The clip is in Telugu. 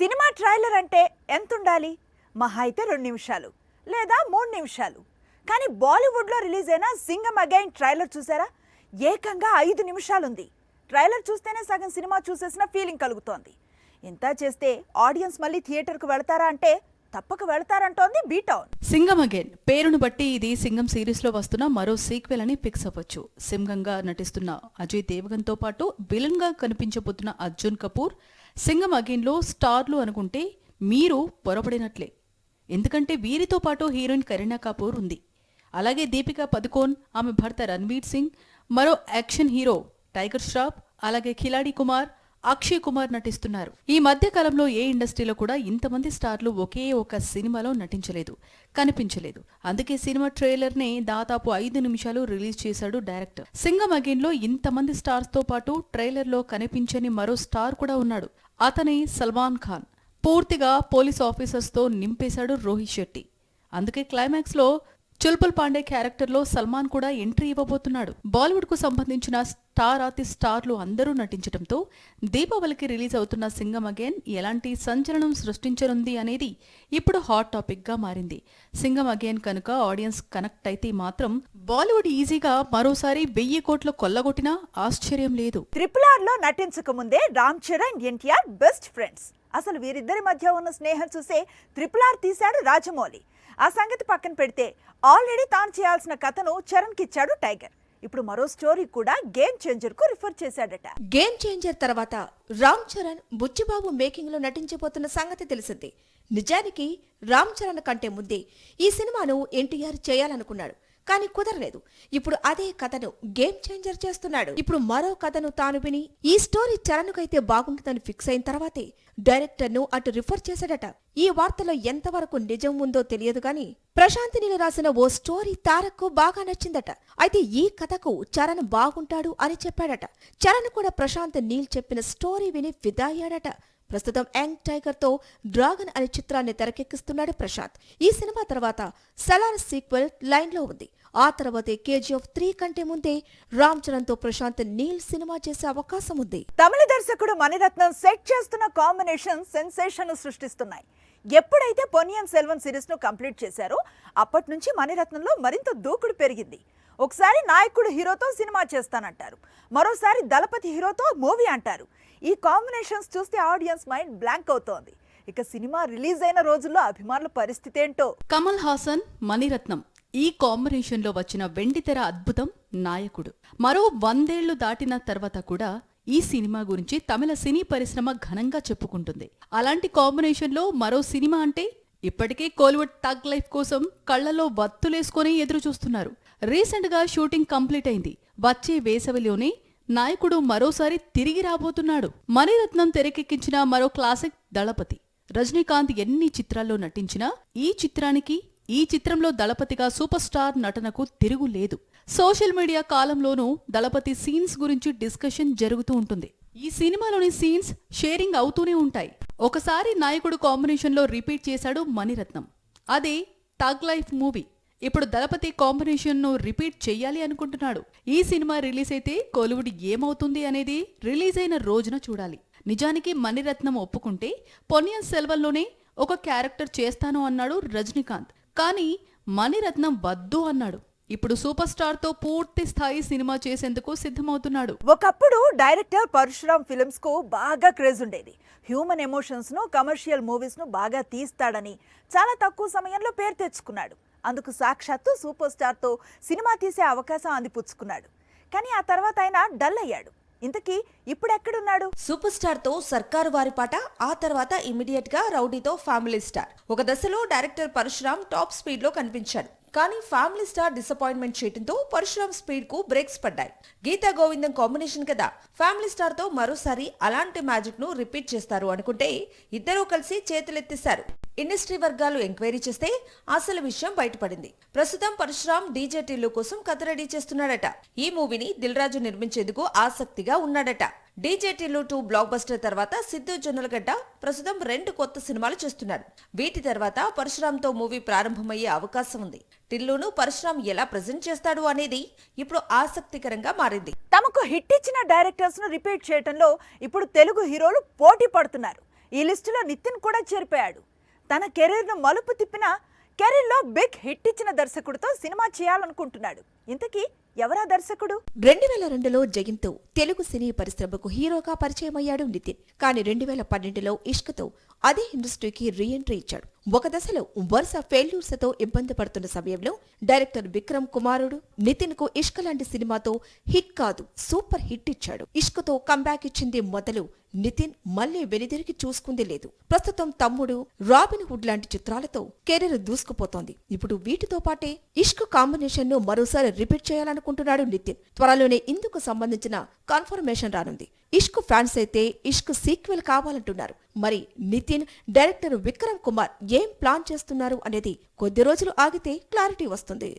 సినిమా ట్రైలర్ అంటే ఎంత ఉండాలి మహా అయితే రెండు నిమిషాలు లేదా మూడు నిమిషాలు. కానీ బాలీవుడ్లో రిలీజ్ అయిన సింగం అగైన్ ట్రైలర్ చూసారా? ఏకంగా ఐదు నిమిషాలుంది. ట్రైలర్ చూస్తేనే సగం సినిమా చూసేసిన ఫీలింగ్ కలుగుతోంది. ఇంత చేస్తే ఆడియన్స్ మళ్ళీ థియేటర్కు వెళతారా అంటే తప్పక వెళతారంటోంది బీటౌన్. సింగం అగైన్. పేరును బట్టి ఇది సింగం సిరీస్లో వస్తున్న మరో సీక్వెల్ అని ఫిక్స్ అవ్వచ్చు. సింగంగా నటిస్తున్న అజయ్ దేవగన్తో పాటు విలన్గా కనిపించబోతున్న అర్జున్ కపూర్ సింగం అగైన్లో స్టార్లు అనుకుంటే మీరు పొరపడినట్లే. ఎందుకంటే వీరితో పాటు హీరోయిన్ కరీనా కపూర్ ఉంది. అలాగే దీపికా పదుకోన్ ఆమె భర్త రణ్వీర్ సింగ్ మరో యాక్షన్ హీరో టైగర్ ష్రాఫ్ అలాగే ఖిలాడి కుమార్ అక్షయ్ కుమార్ నటిస్తున్నారు. ఈ మధ్య కాలంలో ఏ ఇండస్ట్రీలో కూడా ఇంతమంది స్టార్లు ఒకే ఒక సినిమాలో నటించలేదు కనిపించలేదు. అందుకే సినిమా ట్రైలర్ నే దాదాపు ఐదు నిమిషాలు రిలీజ్ చేశాడు డైరెక్టర్. సింగం అగైన్లో ఇంతమంది స్టార్స్తో పాటు ట్రైలర్లో కనిపించని మరో స్టార్ కూడా ఉన్నాడు. అతని సల్మాన్ ఖాన్. పూర్తిగా పోలీస్ ఆఫీసర్స్తో నింపేశాడు రోహిత్ శెట్టి. అందుకే క్లైమాక్స్లో చుల్పుల్ పాండే క్యారెక్టర్లో సల్మాన్ కూడా ఎంట్రీ ఇవ్వబోతున్నాడు. బాలీవుడ్కు సంబంధించిన స్టార్ ఆతి స్టార్లు అందరూ నటించడంతో దీపావళికి రిలీజ్ అవుతున్న సింగం అగైన్ ఎలాంటి సంచలనం సృష్టించనుంది అనేది ఇప్పుడు హాట్ టాపిక్గా మారింది. సింగం అగైన్ కనుక ఆడియన్స్ కనెక్ట్ అయితే మాత్రం బాలీవుడ్ ఈజీగా మరోసారి వెయ్యి కోట్లు కొల్లగొట్టినా ఆశ్చర్యం లేదు. ట్రిపుల్ ఆర్లో నటించక ముందే రామ్ చరణ్ ఎన్టీఆర్ బెస్ట్ ఫ్రెండ్స్. అసలు వీరిద్దరి మధ్య ఉన్న స్నేహం చూసే త్రిపుల్ ఆర్ తీశాడు రాజమౌళి. ఆ సంగతి పక్కన పెడితే ఆల్రెడీ తాను చేయాల్సిన కథను చరణ్కి ఇచ్చాడు టైగర్. ఇప్పుడు మరో స్టోరీ కూడా గేమ్ చేంజర్కు రిఫర్ చేశాడట. గేమ్ చేంజర్ తర్వాత రామ్ చరణ్ బుచ్చిబాబు మేకింగ్లో నటించబోతున్న సంగతి తెలిసింది. నిజానికి రామ్ చరణ్ కంటే ముందే ఈ సినిమాను ఎన్టీఆర్ చేయాలనుకున్నాడు. కానీ కుదరలేదు. ఇప్పుడు అదే కథను గేమ్ చేంజర్ చేస్తున్నాడు. ఇప్పుడు మరో కథను తాను విని ఈ స్టోరీ చరణ్కైతే బాగుంటుందని ఫిక్స్ అయిన తర్వాతే డైరెక్టర్ను అటు రిఫర్ చేశాడట. ఈ వార్తలో ఎంతవరకు నిజం ఉందో తెలియదు గాని ప్రశాంత్ నేను రాసిన ఓ స్టోరీ తారక్కు బాగా నచ్చిందట. అయితే ఈ కథకు చరణ్ బాగుంటాడు అని చెప్పాడట. చరణ్ కూడా ప్రశాంత్ నీల్ చెప్పిన స్టోరీ విని ఫిదా అయ్యాడట. ప్రస్తుతం యంగ్ టైగర్తో డ్రాగన్ అనే చిత్రాన్ని తెరకెక్కిస్తున్నాడు ప్రశాంత్. ఈ సినిమా తర్వాత సలార్ సీక్వెల్ లైన్లో ఉంది. ఆ తర్వాతే కేజీఎఫ్ త్రీ కంటే ముందే రామ్ చరణ్తో ప్రశాంత్ నీల్ సినిమా చేసే అవకాశం ఉంది. తమిళ దర్శకుడు మణిరత్నం సెట్ చేస్తున్న కాంబినేషన్ సెన్సేషన్ సృష్టిస్తున్నాయి. ఎప్పుడైతే పొన్నియన్ సెల్వన్ సిరీస్ను కంప్లీట్ చేశారో అప్పటి నుంచి మణిరత్నంలో మరింత దూకుడు పెరిగింది. ఒకసారి నాయకుడు హీరోతో సినిమా చేస్తానంటారు. మరోసారి దళపతి హీరోతో మూవీ అంటారు. ఈ కాంబినేషన్స్ చూస్తే ఆడియన్స్ మైండ్ బ్లాంక్ అవుతోంది. ఇక సినిమా రిలీజ్ అయిన రోజుల్లో అభిమానుల పరిస్థితి ఏంటో? కమల్ హాసన్ మణిరత్నం ఈ కాంబినేషన్లో వచ్చిన వెండితెర అద్భుతం నాయకుడు. మరో వందేళ్ళు దాటిన తర్వాత కూడా ఈ సినిమా గురించి తమిళ సినీ పరిశ్రమ ఘనంగా చెప్పుకుంటుంది. అలాంటి కాంబినేషన్లో మరో సినిమా అంటే ఇప్పటికే కోలివుడ్ టగ్ లైఫ్ కోసం కళ్ళలో వత్తులేసుకొని ఎదురు చూస్తున్నారు రీసెంట్గా షూటింగ్ కంప్లీట్ అయింది. వచ్చే వేసవిలోనే నాయకుడు మరోసారి తిరిగి రాబోతున్నాడు. మణిరత్నం తెరకెక్కించిన మరో క్లాసిక్ దళపతి. రజనీకాంత్ ఎన్ని చిత్రాల్లో నటించినా ఈ చిత్రానికి ఈ చిత్రంలో దళపతిగా సూపర్ స్టార్ నటనకు తిరుగు లేదు. సోషల్ మీడియా కాలంలోనూ దళపతి సీన్స్ గురించి డిస్కషన్ జరుగుతూ ఉంటుంది. ఈ సినిమాలోని సీన్స్ షేరింగ్ అవుతూనే ఉంటాయి. ఒకసారి నాయకుడు కాంబినేషన్లో రిపీట్ చేశాడు మణిరత్నం. అదే టగ్ లైఫ్ మూవీ. ఇప్పుడు దళపతి కాంబినేషన్ను రిపీట్ చెయ్యాలి అనుకుంటున్నాడు. ఈ సినిమా రిలీజ్ అయితే కోలివుడ్ ఏమవుతుంది అనేది రిలీజ్ అయిన రోజున చూడాలి. నిజానికి మణిరత్నం ఒప్పుకుంటే పొన్నియన్ సెల్వల్లోనే ఒక క్యారెక్టర్ చేస్తాను అన్నాడు రజనీకాంత్. కానీ మణిరత్నం వద్దు అన్నాడు. ఇప్పుడు సూపర్ స్టార్తో పూర్తి స్థాయి సినిమా చేసేందుకు సిద్ధమవుతున్నాడు. ఒకప్పుడు డైరెక్టర్ పరశురామ్ ఫిల్మ్స్కు బాగా క్రేజ్ ఉండేది. హ్యూమన్ ఎమోషన్స్ను కమర్షియల్ మూవీస్ను బాగా తీస్తాడని చాలా తక్కువ సమయంలో పేరు తెచ్చుకున్నాడు. అందుకు సాక్షాత్తు సూపర్ స్టార్తో సినిమా తీసే అవకాశం అందిపుచ్చుకున్నాడు. కానీ ఆ తర్వాత ఆయన డల్ అయ్యాడు. ఇంతకీ ఇప్పుడు ఎక్కడున్నాడు సూపర్ స్టార్తో సర్కారు వారి పాట ఆ తర్వాత ఇమీడియట్గా రౌడీతో ఫ్యామిలీ స్టార్. ఒక దశలో డైరెక్టర్ పరశురామ్ టాప్ స్పీడ్లో కనిపించాడు. కానీ ఫ్యామిలీ స్టార్ డిసప్పాయింట్మెంట్ చేయడంతో పరశురామ్ స్పీడ్కు బ్రేక్స్ పడ్డాయి. గీతా గోవిందం కాంబినేషన్ కదా. ఫ్యామిలీ స్టార్తో మరోసారి అలాంటి మ్యాజిక్ను రిపీట్ చేస్తారు అనుకుంటే ఇద్దరూ కలిసి చేతులెత్తేశారు. ఇండస్ట్రీ వర్గాలు ఎంక్వైరీ చేస్తే అసలు విషయం బయటపడింది. ప్రస్తుతం పరశురామ్ డీజే కోసం కథ రెడీ చేస్తున్నాడట. ఈ మూవీని దిల్ రాజు నిర్మించేందుకు ఆసక్తిగా ఉన్నాడట. DJ Tillu two blockbuster తర్వాత సిద్ధు జొన్నలగడ్డ ప్రస్తుతం రెండు కొత్త సినిమాలు చేస్తున్నారు వీటి తర్వాత పరశురామ్తో మూవీ ప్రారంభమయ్యే అవకాశం ఉంది. టిల్లును పరశురామ్ ఎలా ప్రజెంట్ చేస్తాడు అనేది ఇప్పుడు ఆసక్తికరంగా మారింది. తమకు హిట్ ఇచ్చిన డైరెక్టర్స్ను రిపీట్ చేయడంలో ఇప్పుడు తెలుగు హీరోలు పోటీ పడుతున్నారు. ఈ లిస్టులో నితిన్ కూడా చేరిపోయాడు. తన కెరీర్ను మలుపు తిప్పిన కెరీర్లో బిగ్ హిట్ ఇచ్చిన దర్శకుడితో సినిమా చేయాలనుకుంటున్నాడు. ఇంతకీ ఎవరా దర్శకుడు? రెండు వేల రెండులో జయంతో తెలుగు సినీ పరిశ్రమకు హీరోగా పరిచయమయ్యాడు నితిన్. కానీ రెండు వేల పన్నెండులో ఇష్కతో అదే ఇండస్ట్రీకి రీఎంట్రీ ఇచ్చాడు. ఒక దశలో వరుస ఫెయిల్యూర్స్తో ఇబ్బంది పడుతున్న సమయంలో డైరెక్టర్ విక్రమ్ కుమారుడు నితిన్కు ఇష్క లాంటి సినిమాతో హిట్ కాదు సూపర్ హిట్ ఇచ్చాడు. ఇష్కతో కంబ్యాక్ ఇచ్చింది మొదలు నితిన్ మళ్ళీ వెనుదిరిగి చూసుకుంది లేదు. ప్రస్తుతం తమ్ముడు రాబిన్ హుడ్ లాంటి చిత్రాలతో కెరీర్ దూసుకుపోతోంది. ఇప్పుడు వీటితో పాటే ఇష్క్ కాంబినేషన్ను మరోసారి రిపీట్ చేయాలనుకుంటున్నాడు నితిన్. త్వరలోనే ఇందుకు సంబంధించిన కన్ఫర్మేషన్ రానుంది. ఇష్క్ ఫ్యాన్స్ అయితే ఇష్క్ సీక్వెల్ కావాలంటున్నారు. మరి నితిన్ డైరెక్టర్ విక్రమ్ కుమార్ ఏం ప్లాన్ చేస్తున్నారు అనేది కొద్ది రోజులు ఆగితే క్లారిటీ వస్తుంది.